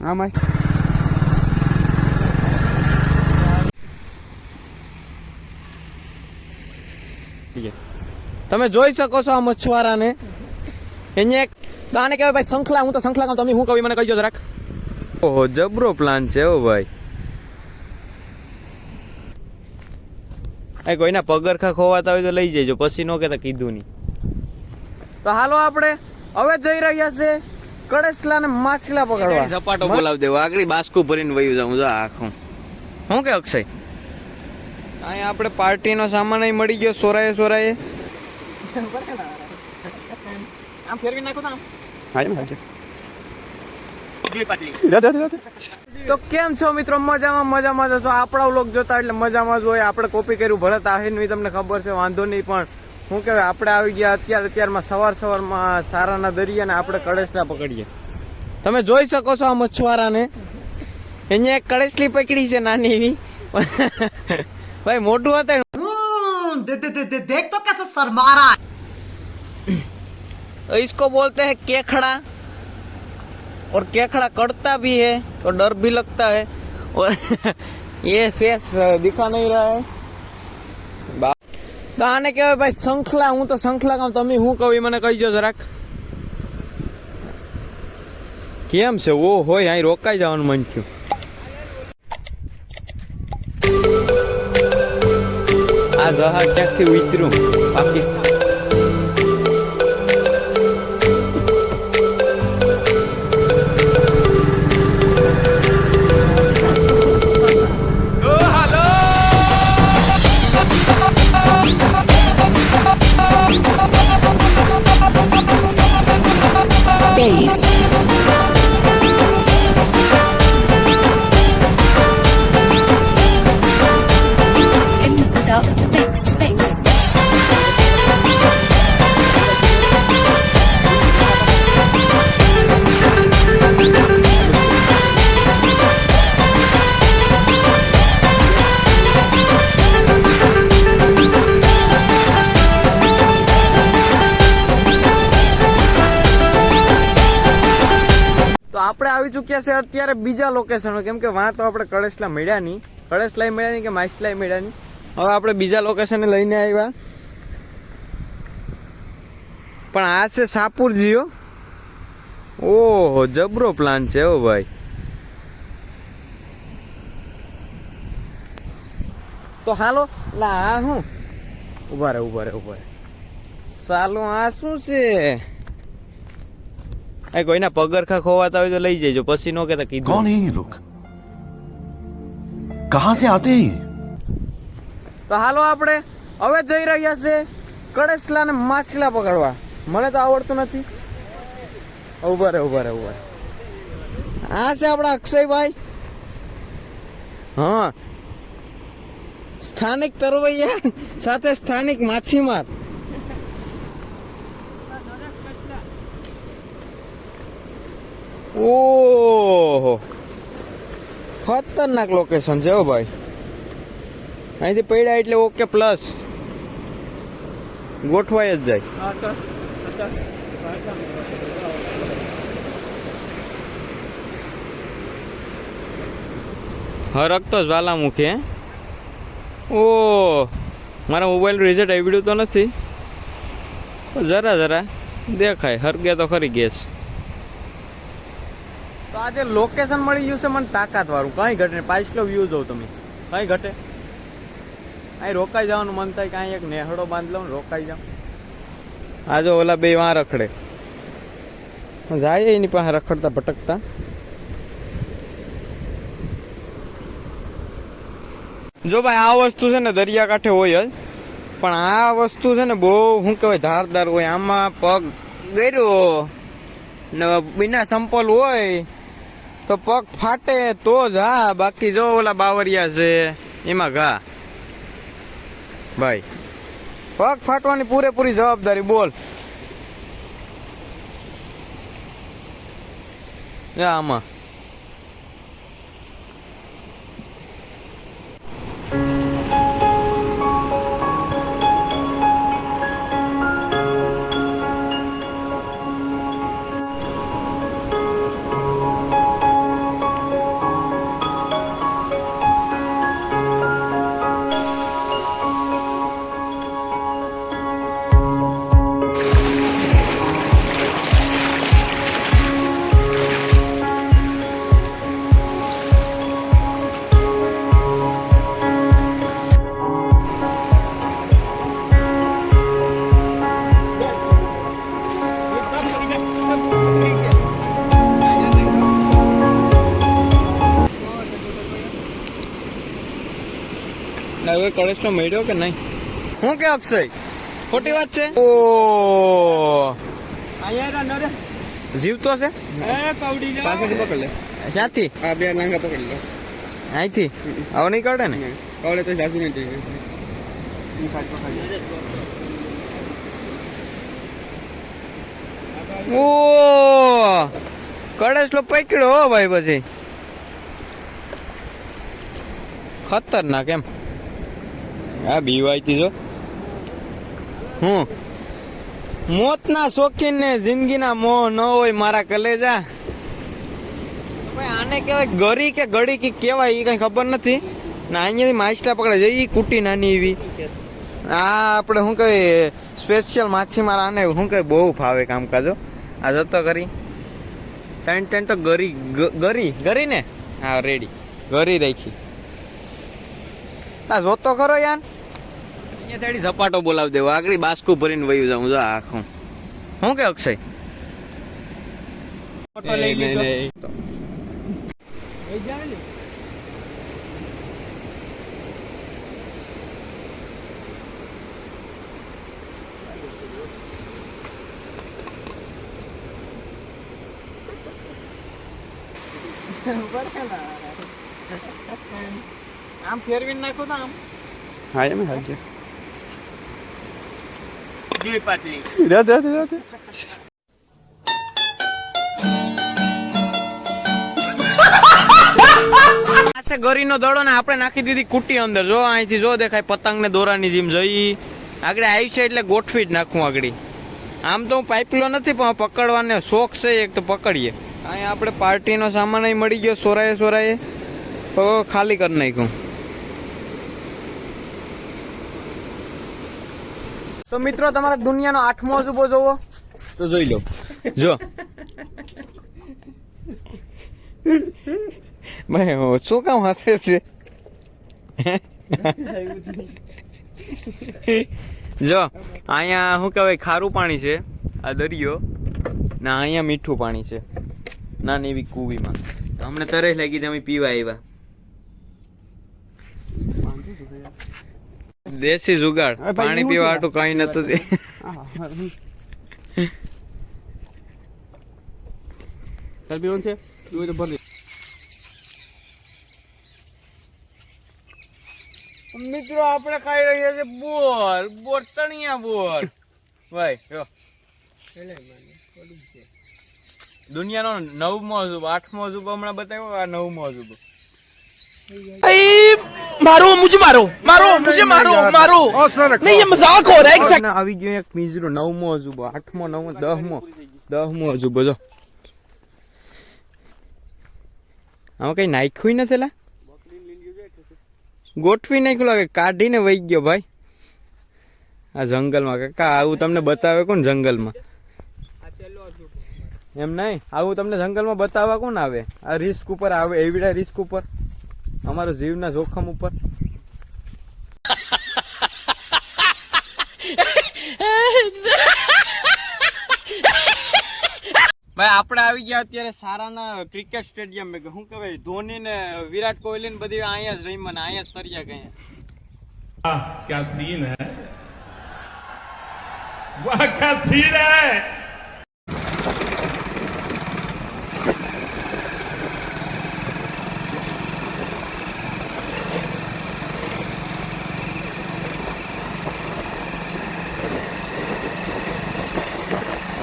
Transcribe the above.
હા મસ્ત તમે જોઈ શકો છો આ મછવારાને અહીંયા એક આને કહેવાય ભાઈ શંખલા હું તો શંખલા કહું તમે હું કહું મને કહીજો જરાક. ઓહો જબરો પ્લાન છે ઓ ભાઈ. એ કોઈના પગરખા ખોવાતા હોય તો લઈ જજો પછી નો કહેતા કીધું નહીં. તો હાલો આપણે હવે જઈ રહ્યા છે. કડેસલા ને માછલા પકડવા. સપાટો બોલાવ દેવો. આગળ બાસ્કુ ભરીને વયું જાઉં. જો આખું. હું કે અક્ષય? અહીંયા આપણે પાર્ટીનો સામાન અહીં મળી ગયો સોરાએ સોરાએ. આમ ફેરવી નાખો આમ. તો કેમ છો મિત્રો? મજામાં મજામાં જશો આપણા લોક જોતા એટલે મજામાં જ હોય. આપણે કોપી કર્યું. ભરત આહિરની તમને ખબર છે. વાંધો નહીં પણ શું કહેવાય આપણે આવી ગયા અત્યારે અત્યારમાં સવાર સવારમાં સારાના દરિયાને આપણે કળેસલા પકડીએ તમે જોઈ શકો છો આ મછવારાને અહીંયા એક કળેસલી પકડી છે નાની એવી ભાઈ મોટું હતા देख तो कैसे शर्मा रहा है इसको बोलते हैं केखड़ा और केखड़ा कटता भी है तो डर भी लगता है और ये फेस दिखा नहीं रहा है बा- તો આને કહેવાય ભાઈ શંખલા. હું તો શંખલા કહું, તમે હું કહું મને કહીજો જરાક. કેમ છે? ઓ હોય, અહીં રોકાઈ જવાનું મન થયું. આ જહાજ ક્યાંકથી ઉતર્યું? પાકિસ્તાન. આપણે આવી ચૂક્યા છે અત્યારે બીજા લોકેશન કેમ કે વાં તો આપણે કળેશલા મળ્યા નહીં. કળેશલા મળ્યા નહીં કે માછલા મળ્યા નહીં? હવે આપણે બીજા લોકેશને લઈને આવ્યા. પણ આ છે સાપુર જીઓ ઓહો, જબરો પ્લાન છે ઓ ભાઈ. તો હાલો, લા, આ શું ઊભા રહે ઊભા રહે, ઊભા રે સાલો, આ શું છે? એ કોઈના પગરખા ખોવાતા હોય તો લઈ જજો પછી નો કહેતા કીધું. કોણ હે લોક? કહા સે આતે તો હાલો આપણે હવે જઈ રહ્યા છે કડેસલા ને માછલા પકડવા. મને તો આવડતું નથી. ઊભા રે ઊભા રે ઊભા આ છે આપણા અક્ષયભાઈ. હા. સ્થાનિક તરવૈયા સાથે સ્થાનિક માછીમાર. ઓહો. ખતરનાક લોકેશન છે હો ભાઈ. અહીંથી પડ્યા એટલે ઓકે પ્લસ ગોઠવાય જ જાય. હરક તો જ્વાલામુખી હે ઓ મારા મોબાઈલ રિઝલ્ટ આવ્યું તો નથી. જરા જરા. દેખાય. હરગે તો ખરી ગેસ. તો આજે લોકેશન મળી ગયું છે મને તાકાત વાળું કઈ ઘટે નહીં. કિલો વ્યૂ જોઉં તમે. કઈ ઘટે. અહીં રોકાઈ જવાનું મન થાય કે અહીં એક નેહડો બાંધ લઉં રોકાઈ જાઉં. આ જો ઓલા બે વાં રખડે. જાય એની પાસે રખડતા ભટકતા. જો ભાઈ, આ વસ્તુ છે ને દરિયાકાંઠે હોય જ. પણ આ વસ્તુ છે ને બહુ, શું કહેવાય, ધારદાર હોય. આમાં પગ ગયરો ને બિના સંપલ હોય. તો પગ ફાટે તો જ, હા, બાકી જો ઓલા બાવરિયા છે, એમાં ઘા. ભાઈ, પગ ફાટવાની પૂરેપૂરી જવાબદારી, બોલ. આમાં. હવે કળશનો મેળ્યો કે નહીં? હું કે અક્ષય? ખોટી વાત છે? ઓ. જીવતો છે? એ કવડી જા પાછળથી પકડ લે. ક્યાંથી? આ બે લાંગા પકડી લે. અહીંથી? હવે નહીં કાઢે ને? કવડે તો જાસુ નહીં થઈ ઓ! પકડ્યો ભાઈ પછી. ખતરનાક એમ. આ બીવાયતી જો. હું. મોતના શોખીન ને જિંદગીના મોહ ન હોય મારા કલેજા. આને કહેવાય ગરી કે ગળી કે કહેવાય એ કઈ ખબર નથી. ને અહીંયાથી માછલા પકડે છે એ કુટી નાની એવી. આ આપણે શું કહે સ્પેશિયલ માછીમાર આને શું કહે બહુ ફાવે કામકાજો આ જતો કરી ત્રણ ત્રણ તો ગરી ગરી ગરી ને હા રેડી ગરી રાખી. તા જોતો ખરો યાર. અહીંયા થોડી ઝપાટો બોલાવી દેવો. આગળ બાસ્કુ ભરીને વયું જાઉં. જો આખું. શું કે અક્ષય? ફોટો લઈ લીધો. આમ ફેરવીને નાખો તો આમ. હા એમ હાલ પાટલી. જા જા જા આ છે ગરીનો દડો ને આપણે નાખી દીધી કુટી અંદર. જો અહીંથી જો દેખાય પતંગ ને દોરાની જેમ જઈ. આગળ આવી છે એટલે ગોઠવી જ નાખવું આગળ. આમ તો હું પાઇપલો નથી પણ પકડવાને શોખ છે એક તો પકડીએ. અહીંયા આપણે પાર્ટીનો સામાન મળી ગયો સોરાએ સોરાએ. તો ખાલી કરી નાખ્યું. તો મિત્રો, તમારા દુનિયાનો આઠમો અજુબો જોવો. તો જોઈ લો. જો. હું, શું કામ હસે છે? જો, અહીંયા શું કહેવાય, ખારું પાણી છે, આ દરિયો, ને અહીંયા મીઠું પાણી છે, નાની એવી કુવીમાં. તો અમને તરસ લાગી અમે પીવા આવ્યા. દેશી જુગાડ. પાણી પીવાટું પીવા હાટું કઈ નતું તે છે? તું તો ભરી મિત્રો આપણે ખાઈ રહ્યા છે બોર. બોર ચણિયા બોર. ભાઈ જો. દુનિયાનો નવમો અજુબ આઠમો અજુબ હમણાં બતાવ્યો આ નવમો અજુબો. मारो मुझे मारो मारो मुझे मारो मारो नहीं ये मजाक हो रहा है અને આવી ગયો એક મીજરો નવમો અજુબો આઠમો નવમો દહમો દહમો અજુબો જો આમાં કઈ નાખ્યું નથી લા ગોઠવી નાખ્યું લાગે કાઢીને વહી ગયો ભાઈ આ જંગલમાં કાકા આવું તમને બતાવે કોણ જંગલમાં એમ નહીં આવું તમને જંગલમાં બતાવવા કોણ આવે આ રિસ્ક ઉપર આવે એવડા રિસ્ક ઉપર અમારા જીવના જોખમ ઉપર. ભાઈ આપણે આવી ગયા અત્યારે સારાના ક્રિકેટ સ્ટેડિયમ મેં શું કહેવાય? ધોની ને વિરાટ કોહલી ને બધી અહીંયા જ રહીમાં અહીંયા જ તર્યા ગયા ક્યાં સીન હે? વાહ ક્યાં સીન હે?